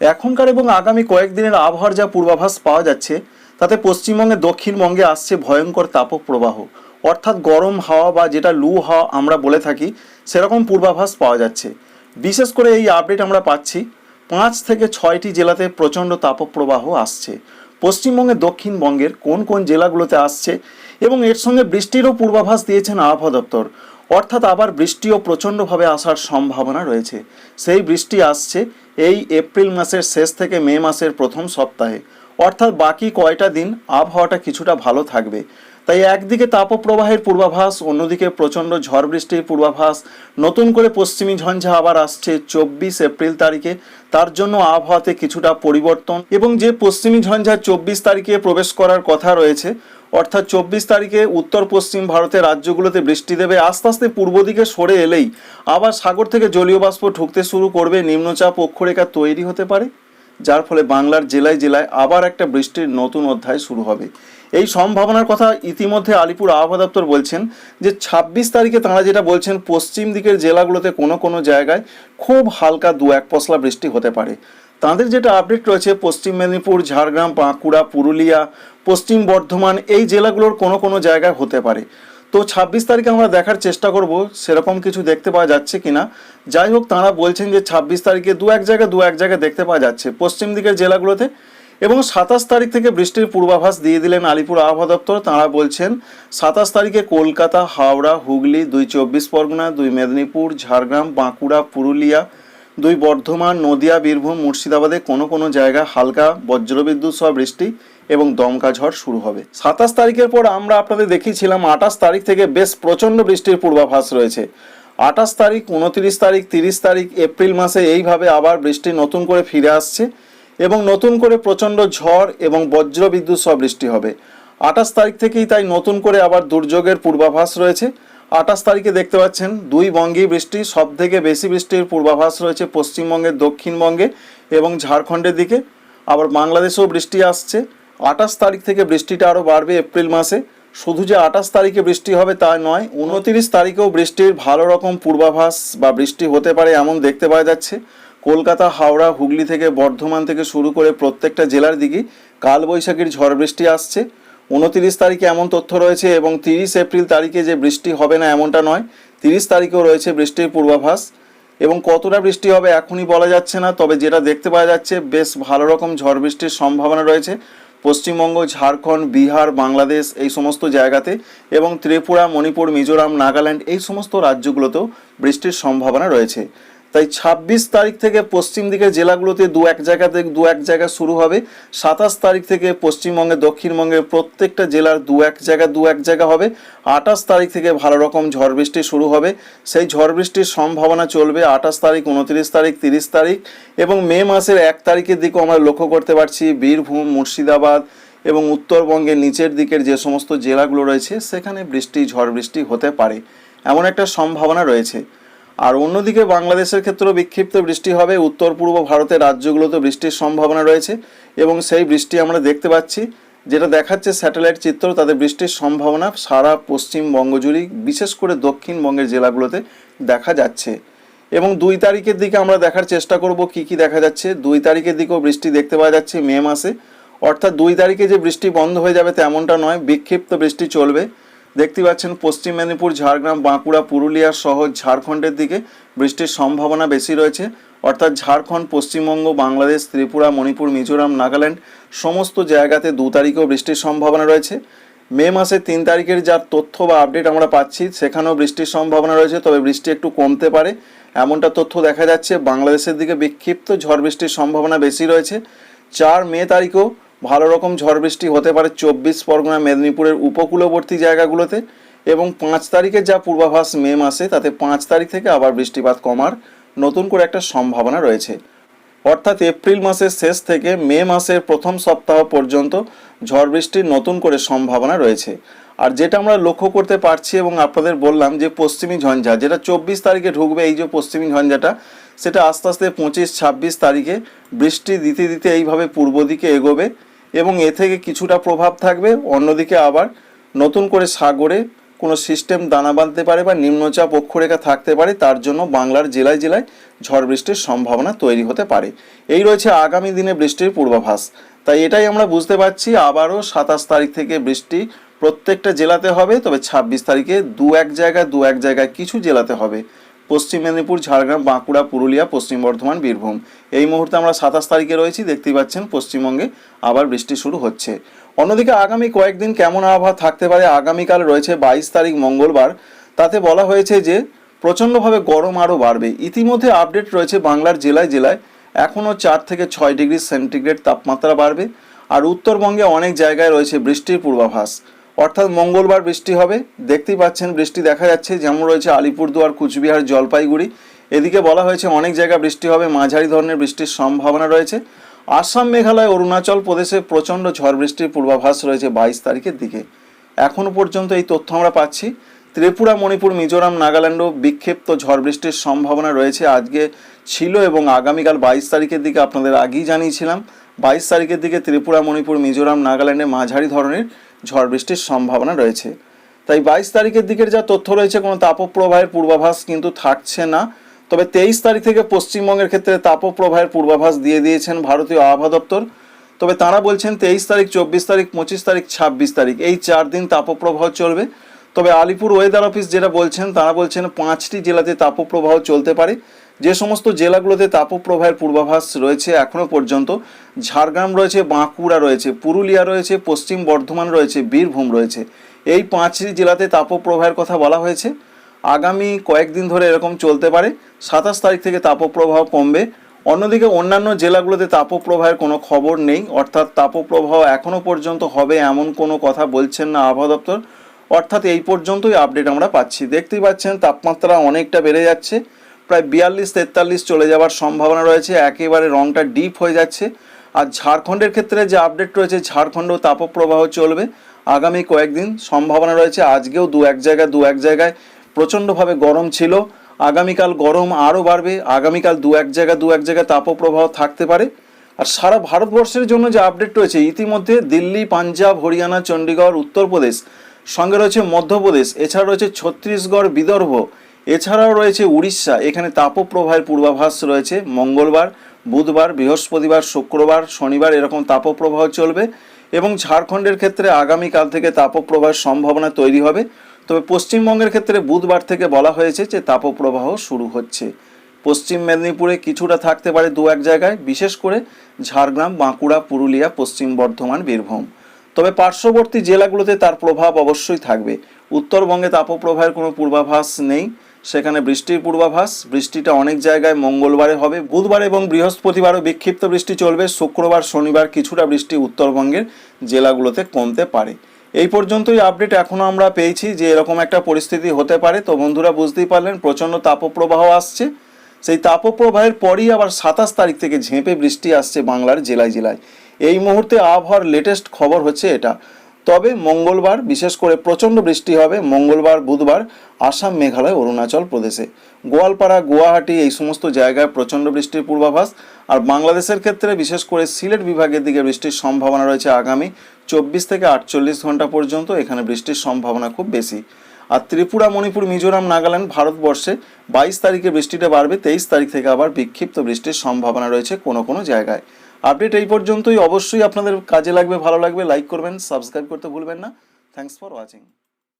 এখনকার এবং আগামী কয়েকদিনের আবহাওয়ার যা পূর্বাভাস পাওয়া যাচ্ছে, তাতে পশ্চিমবঙ্গে দক্ষিণবঙ্গে আসছে ভয়ঙ্কর তাপপ্রবাহ। অর্থাৎ গরম হাওয়া বা যেটা লু হাওয়া আমরা বলে থাকি, সেরকম পূর্বাভাস পাওয়া যাচ্ছে। বিশেষ করে এই আপডেট আমরা পাচ্ছি, পাঁচ থেকে ছয়টি জেলাতে প্রচণ্ড তাপপ্রবাহ আসছে। পশ্চিমবঙ্গের দক্ষিণবঙ্গের কোন কোন জেলাগুলোতে আসছে এবং এর সঙ্গে বৃষ্টিরও পূর্বাভাস দিয়েছেন আবহাওয়া দপ্তর। অর্থাৎ আবার বৃষ্টিও প্রচণ্ডভাবে আসার সম্ভাবনা রয়েছে। সেই বৃষ্টি আসছে এই এপ্রিল মাসের শেষ থেকে মে মাসের প্রথম সপ্তাহে। অর্থাৎ বাকি কয়টা দিন আবহাওয়াটা কিছুটা ভালো থাকবে। তাই একদিকে তাপপ্রবাহের পূর্বাভাস, অন্যদিকে প্রচণ্ড ঝড় বৃষ্টির পূর্বাভাস। নতুন করে পশ্চিমী ঝঞ্ঝা আবার আসছে চব্বিশ এপ্রিল তারিখে। তার জন্য আবহাওয়াতে কিছুটা পরিবর্তন এবং যে পশ্চিমী ঝঞ্ঝা চব্বিশ তারিখে প্রবেশ করার কথা রয়েছে, অর্থাৎ চব্বিশ তারিখে উত্তর পশ্চিম ভারতের রাজ্যগুলোতে বৃষ্টি দেবে, আস্তে আস্তে পূর্ব দিকে সরে এলেই আবার সাগর থেকে জলীয় বাষ্প ঢুকতে শুরু করবে, নিম্নচাপ অক্ষরেখা তৈরি হতে পারে। যার ফলে বাংলার জেলায় জেলায় আবার একটা বৃষ্টির নতুন অধ্যায় শুরু হবে। এই সম্ভাবনার কথা ইতিমধ্যে আলিপুর আবহাওয়া দপ্তর বলছেন যে ছাব্বিশ তারিখে তাঁরা যেটা বলছেন, পশ্চিম দিকের জেলাগুলোতে কোনো কোনো জায়গায় খুব হালকা দু এক পশলা বৃষ্টি হতে পারে। তাদের যেটা আপডেট রয়েছে, পশ্চিম মেদিনীপুর, ঝাড়গ্রাম, বাঁকুড়া, পুরুলিয়া, পশ্চিম বর্ধমান এই জেলাগুলোর কোনো কোনো জায়গায় হতে পারে। তো ছাব্বিশ তারিখে আমরা দেখার চেষ্টা করব সেরকম কিছু দেখতে পাওয়া যাচ্ছে কিনা। যাই হোক, তাঁরা বলছেন যে ছাব্বিশ তারিখে দু এক জায়গায় দু এক জায়গায় দেখতে পাওয়া যাচ্ছে। পশ্চিম দিকের জেলাগুলোতে এবং সাতাশ তারিখ থেকে বৃষ্টির পূর্বাভাস দিয়ে দিলেন আলিপুর আবহাওয়া দপ্তর। তাঁরা বলছেন, সাতাশ তারিখে কলকাতা, হাওড়া, হুগলি, দুই চব্বিশ পরগনা, দুই মেদিনীপুর, ঝাড়গ্রাম, বাঁকুড়া, পুরুলিয়া, দুই বর্ধমান, নদিয়া, বীরভূম, মুর্শিদাবাদে কোনো কোনো জায়গায় হালকা বজ্রবিদ্যুৎ সহ বৃষ্টি এবং দমকা ঝড় শুরু হবে। সাতাশ তারিখের পর আমরা আপনাদের দেখিয়েছিলাম, আঠাশ তারিখ থেকে বেশ প্রচণ্ড বৃষ্টির পূর্বাভাস রয়েছে। আঠাশ তারিখ, উনত্রিশ তারিখ, তিরিশ তারিখ, এপ্রিল মাসে এইভাবে আবার বৃষ্টি নতুন করে ফিরে আসছে এবং নতুন করে প্রচণ্ড ঝড় এবং বজ্র বিদ্যুৎ সহ বৃষ্টি হবে। আঠাশ তারিখ থেকেই তাই নতুন করে আবার দুর্যোগের পূর্বাভাস রয়েছে। আঠাশ তারিখে দেখতে পাচ্ছেন, দুই বঙ্গেই বৃষ্টি সব থেকে বেশি বৃষ্টির পূর্বাভাস রয়েছে পশ্চিমবঙ্গের দক্ষিণবঙ্গে এবং ঝাড়খণ্ডের দিকে। আবার বাংলাদেশেও বৃষ্টি আসছে। আঠাশ তারিখ থেকে বৃষ্টিটা আরও বাড়বে এপ্রিল মাসে। শুধু যে আঠাশ তারিখে বৃষ্টি হবে তা নয়, উনতিরিশ তারিখেও বৃষ্টির ভালো রকম পূর্বাভাস বা বৃষ্টি হতে পারে এমন দেখতে পাওয়া যাচ্ছে। কলকাতা, হাওড়া, হুগলি থেকে বর্ধমান থেকে শুরু করে প্রত্যেকটা জেলার দিকে কালবৈশাখীর ঝড় বৃষ্টি আসছে। উনতিরিশ তারিখে এমন তথ্য রয়েছে এবং তিরিশ এপ্রিল তারিখে যে বৃষ্টি হবে না এমনটা নয়, তিরিশ তারিখেও রয়েছে বৃষ্টির পূর্বাভাস। এবং কতটা বৃষ্টি হবে এখনই বলা যাচ্ছে না, তবে যেটা দেখতে পাওয়া যাচ্ছে, বেশ ভালো রকম ঝড় বৃষ্টির সম্ভাবনা রয়েছে। পশ্চিমবঙ্গ, ঝাড়খণ্ড, বিহার, বাংলাদেশ এই সমস্ত জায়গাতে এবং ত্রিপুরা, মণিপুর, মিজোরাম, নাগাল্যান্ড এই সমস্ত রাজ্যগুলোতেও বৃষ্টির সম্ভাবনা রয়েছে। তাই ছাব্বিশ তারিখ থেকে পশ্চিম দিকের জেলাগুলোতে দু এক জায়গাতে দু এক জায়গা শুরু হবে। সাতাশ তারিখ থেকে পশ্চিমবঙ্গে দক্ষিণবঙ্গের প্রত্যেকটা জেলার দু এক জায়গা, দু এক জায়গা হবে। আঠাশ তারিখ থেকে ভালো রকম ঝড় বৃষ্টি শুরু হবে। সেই ঝড় বৃষ্টির সম্ভাবনা চলবে আঠাশ তারিখ, উনত্রিশ তারিখ, তিরিশ তারিখ এবং মে মাসের এক তারিখের দিকেও আমরা লক্ষ্য করতে পারছি বীরভূম, মুর্শিদাবাদ এবং উত্তরবঙ্গের নিচের দিকের যে সমস্ত জেলাগুলো রয়েছে, সেখানে বৃষ্টি, ঝড় বৃষ্টি হতে পারে। এমন একটা সম্ভাবনা রয়েছে। আর অন্যদিকে বাংলাদেশের ক্ষেত্রেও বিক্ষিপ্ত বৃষ্টি হবে। উত্তর পূর্ব ভারতের রাজ্যগুলোতে বৃষ্টির সম্ভাবনা রয়েছে এবং সেই বৃষ্টি আমরা দেখতে পাচ্ছি। যেটা দেখাচ্ছে স্যাটেলাইট চিত্র তাদের বৃষ্টির সম্ভাবনা সারা পশ্চিমবঙ্গ জুড়েই বিশেষ করে দক্ষিণবঙ্গের জেলাগুলোতে দেখা যাচ্ছে। এবং দুই তারিখের দিকে আমরা দেখার চেষ্টা করব কি কি দেখা যাচ্ছে। দুই তারিখের দিকেও বৃষ্টি দেখতে পাওয়া যাচ্ছে মে মাসে। অর্থাৎ দুই তারিখে যে বৃষ্টি বন্ধ হয়ে যাবে তেমনটা নয়, বিক্ষিপ্ত বৃষ্টি চলবে। দেখতে পাচ্ছেন পশ্চিম মেদিনীপুর, ঝাড়গ্রাম, বাঁকুড়া, পুরুলিয়া সহ ঝাড়খণ্ডের দিকে বৃষ্টির সম্ভাবনা বেশি রয়েছে। অর্থাৎ ঝাড়খণ্ড, পশ্চিমবঙ্গ, বাংলাদেশ, ত্রিপুরা, মণিপুর, মিজোরাম, নাগাল্যান্ড সমস্ত জায়গাতে দু তারিখেও বৃষ্টির সম্ভাবনা রয়েছে। মে মাসের তিন তারিখের যার তথ্য বা আপডেট আমরা পাচ্ছি, সেখানেও বৃষ্টির সম্ভাবনা রয়েছে, তবে বৃষ্টি একটু কমতে পারে। এমনটা তথ্য দেখা যাচ্ছে, বাংলাদেশের দিকে বিক্ষিপ্ত ঝড় বৃষ্টির সম্ভাবনা বেশি রয়েছে। চার মে তারিখেও ভালো রকম ঝড় বৃষ্টি হতে পারে চব্বিশ পরগনা, মেদিনীপুরের উপকূলবর্তী জায়গাগুলোতে এবং পাঁচ তারিখে যা পূর্বাভাস মে মাসে, তাতে পাঁচ তারিখ থেকে আবার বৃষ্টিপাত কমার নতুন করে একটা সম্ভাবনা রয়েছে। অর্থাৎ এপ্রিল মাসের শেষ থেকে মে মাসের প্রথম সপ্তাহ পর্যন্ত ঝড় বৃষ্টির নতুন করে সম্ভাবনা রয়েছে। আর যেটা আমরা লক্ষ্য করতে পারছি এবং আপনাদের বললাম যে পশ্চিমী ঝঞ্ঝা, যেটা চব্বিশ তারিখে ঢুকবে, এই যে পশ্চিমী ঝঞ্ঝাটা, সেটা আস্তে আস্তে পঁচিশ, ছাব্বিশ তারিখে বৃষ্টি দিতে দিতে এইভাবে পূর্ব দিকে এগোবে। এবং এ থেকে কিছুটা প্রভাব থাকবে। অন্যদিকে আবার নতুন করে সাগরে কোনো সিস্টেম দানা বাঁধতে পারে বা নিম্নচাপ অক্ষরেখা থাকতে পারে, তার জন্য বাংলার জেলায় জেলায় ঝড় বৃষ্টির সম্ভাবনা তৈরি হতে পারে। এই রয়েছে আগামী দিনে বৃষ্টির পূর্বাভাস। তাই এটাই আমরা বুঝতে পারছি, আবারও সাতাশ তারিখ থেকে বৃষ্টি প্রত্যেকটা জেলাতে হবে, তবে ছাব্বিশ তারিখে দু এক জায়গায় দু এক জায়গায় কিছু জেলাতে হবে। পশ্চিম মেদিনীপুর, ঝাড়গ্রাম, বাঁকুড়া, পুরুলিয়া, পশ্চিম বর্ধমান, বীরভূম। এই মুহূর্তে আমরা সাতাশ তারিখে রয়েছি, দেখতেই পাচ্ছেন পশ্চিমবঙ্গে আবার বৃষ্টি শুরু হচ্ছে। অন্যদিকে আগামী কয়েকদিন কেমন আবহাওয়া থাকতে পারে? আগামীকাল রয়েছে বাইশ তারিখ মঙ্গলবার। তাতে বলা হয়েছে যে, প্রচণ্ডভাবে গরম আরও বাড়বে। ইতিমধ্যে আপডেট রয়েছে বাংলার জেলায় জেলায়। এখনও চার থেকে ছয় ডিগ্রি সেন্টিগ্রেড তাপমাত্রা বাড়বে। আর উত্তরবঙ্গে অনেক জায়গায় রয়েছে বৃষ্টির পূর্বাভাস। অর্থাৎ মঙ্গলবার বৃষ্টি হবে। দেখতেই পাচ্ছেন, বৃষ্টি দেখা যাচ্ছে। যেমন রয়েছে আলিপুরদুয়ার, কুচবিহার, জলপাইগুড়ি। এদিকে বলা হয়েছে অনেক জায়গায় বৃষ্টি হবে, মাঝারি ধরনের বৃষ্টির সম্ভাবনা রয়েছে। আসাম, মেঘালয়, অরুণাচল প্রদেশে প্রচণ্ড ঝড় বৃষ্টির পূর্বাভাস রয়েছে বাইশ তারিখের দিকে। এখনও পর্যন্ত এই তথ্য আমরা পাচ্ছি। ত্রিপুরা, মণিপুর, মিজোরাম, নাগাল্যান্ডও বিক্ষিপ্ত ঝড় বৃষ্টির সম্ভাবনা রয়েছে। আজকে ছিল এবং আগামীকাল বাইশ তারিখের দিকে আপনাদের আগেই জানিয়েছিলাম। বাইশ তারিখের দিকে ত্রিপুরা, মণিপুর, মিজোরাম, নাগাল্যান্ডে মাঝারি ধরনের ঝড় বৃষ্টির সম্ভাবনা রয়েছে। তাই বাইশ তারিখের দিকের যা তথ্য রয়েছে, কোনো তাপপ্রবাহের পূর্বাভাস কিন্তু থাকছে না। তবে তেইশ তারিখ থেকে পশ্চিমবঙ্গের ক্ষেত্রে তাপপ্রবাহের পূর্বাভাস দিয়ে দিয়েছেন ভারতীয় আবহাওয়া দপ্তর। তবে তারা বলছেন, তেইশ তারিখ, চব্বিশ তারিখ, পঁচিশ তারিখ, ছাব্বিশ তারিখ, এই চার দিন তাপপ্রবাহ চলবে। তবে আলিপুর ওয়েদার অফিস যেটা বলছেন, তারা বলছেন পাঁচটি জেলাতে তাপপ্রবাহ চলতে পারে। যে সমস্ত জেলাগুলোতে তাপপ্রবাহের পূর্বাভাস রয়েছে এখনও পর্যন্ত, ঝাড়গ্রাম রয়েছে, বাঁকুড়া রয়েছে, পুরুলিয়া রয়েছে, পশ্চিম বর্ধমান রয়েছে, বীরভূম রয়েছে। এই পাঁচটি জেলাতে তাপপ্রবাহের কথা বলা হয়েছে। আগামী কয়েকদিন ধরে এরকম চলতে পারে। সাতাশ তারিখ থেকে তাপপ্রবাহ কমবে। অন্যদিকে অন্যান্য জেলাগুলোতে তাপপ্রবাহের কোনো খবর নেই। অর্থাৎ তাপপ্রবাহ এখনও পর্যন্ত হবে এমন কোনো কথা বলছেন না আবহাওয়া দপ্তর। অর্থাৎ এই পর্যন্তই আপডেট আমরা পাচ্ছি। দেখতেই পাচ্ছেন, তাপমাত্রা অনেকটা বেড়ে যাচ্ছে। প্রায় বিয়াল্লিশ, তেতাল্লিশ চলে যাওয়ার সম্ভাবনা রয়েছে। একেবারে রংটা ডিপ হয়ে যাচ্ছে। আর ঝাড়খণ্ডের ক্ষেত্রে যে আপডেট রয়েছে ঝাড়খণ্ডেও তাপপ্রবাহ চলবে। আগামী কয়েকদিন সম্ভাবনা রয়েছে। আজকেও দু এক জায়গায়, দু এক জায়গায় প্রচণ্ডভাবে গরম ছিল। আগামীকাল গরম আরও বাড়বে। আগামীকাল দু এক জায়গায়, দু এক জায়গায় তাপপ্রবাহ থাকতে পারে। আর সারা ভারতবর্ষের জন্য যে আপডেট রয়েছে, ইতিমধ্যে দিল্লি, পাঞ্জাব, হরিয়ানা চণ্ডীগড় উত্তরপ্রদেশ, সঙ্গে রয়েছে মধ্যপ্রদেশ, এছাড়া রয়েছে ছত্তিশগড়, বিদর্ভ। এছাড়াও রয়েছে উড়িষ্যা, এখানে তাপপ্রবাহের পূর্বাভাস রয়েছে, মঙ্গলবার, বুধবার, বৃহস্পতিবার, শুক্রবার, শনিবার এরকম তাপপ্রবাহ চলবে এবং ঝাড়খণ্ডের ক্ষেত্রে আগামীকাল থেকে তাপপ্রবাহের সম্ভাবনা তৈরি হবে। তবে পশ্চিমবঙ্গের ক্ষেত্রে বুধবার থেকে বলা হয়েছে যে তাপপ্রবাহ শুরু হচ্ছে। পশ্চিম মেদিনীপুরে কিছুটা থাকতে পারে দু এক জায়গায়, বিশেষ করে ঝাড়গ্রাম, বাঁকুড়া, পুরুলিয়া, পশ্চিম বর্ধমান, বীরভূম। তবে পার্শ্ববর্তী জেলাগুলোতে তার প্রভাব অবশ্যই থাকবে। উত্তরবঙ্গে তাপপ্রবাহের কোনো পূর্বাভাস নেই। সেখানে বৃষ্টির পূর্বাভাস, বৃষ্টিটা অনেক জায়গায় মঙ্গলবারে হবে। বুধবার এবং বৃহস্পতিবারও বিক্ষিপ্ত বৃষ্টি চলবে। শুক্রবার, শনিবার কিছুটা বৃষ্টি উত্তরবঙ্গের জেলাগুলোতে কমতে পারে। এই পর্যন্তই আপডেট এখনও আমরা পেয়েছি যে এরকম একটা পরিস্থিতি হতে পারে। তো বন্ধুরা বুঝতেই পারলেন, প্রচণ্ড তাপপ্রবাহ আসছে। সেই তাপপ্রবাহের পরই আবার সাতাশ তারিখ থেকে ঝেঁপে বৃষ্টি আসছে বাংলার জেলায় জেলায়। এই মুহূর্তে আবহাওয়ার লেটেস্ট খবর হচ্ছে এটা। তবে মঙ্গলবার, বিশেষ করে প্রচণ্ড বৃষ্টি হবে, মঙ্গলবার, বুধবার আসাম, মেঘালয়, অরুণাচল প্রদেশে। গোয়ালপাড়া, গুয়াহাটি এই সমস্ত জায়গায় প্রচণ্ড বৃষ্টির পূর্বাভাস। আর বাংলাদেশের ক্ষেত্রে, বিশেষ করে সিলেট বিভাগের দিকে বৃষ্টির সম্ভাবনা রয়েছে আগামী চব্বিশ থেকে আটচল্লিশ ঘণ্টা পর্যন্ত। এখানে বৃষ্টির সম্ভাবনা খুব বেশি। আর ত্রিপুরা, মণিপুর, মিজোরাম, নাগাল্যান্ড ভারতবর্ষে বাইশ তারিখে বৃষ্টিটা বাড়বে, তেইশ তারিখ থেকে আবার বিক্ষিপ্ত বৃষ্টির সম্ভাবনা রয়েছে কোনো কোনো জায়গায়। আপডেট এই পর্যন্তই। অবশ্যই আপনাদের কাজে লাগবে, ভালো লাগবে লাইক করবেন সাবস্ক্রাইব করতে ভুলবেন না। Thanks for watching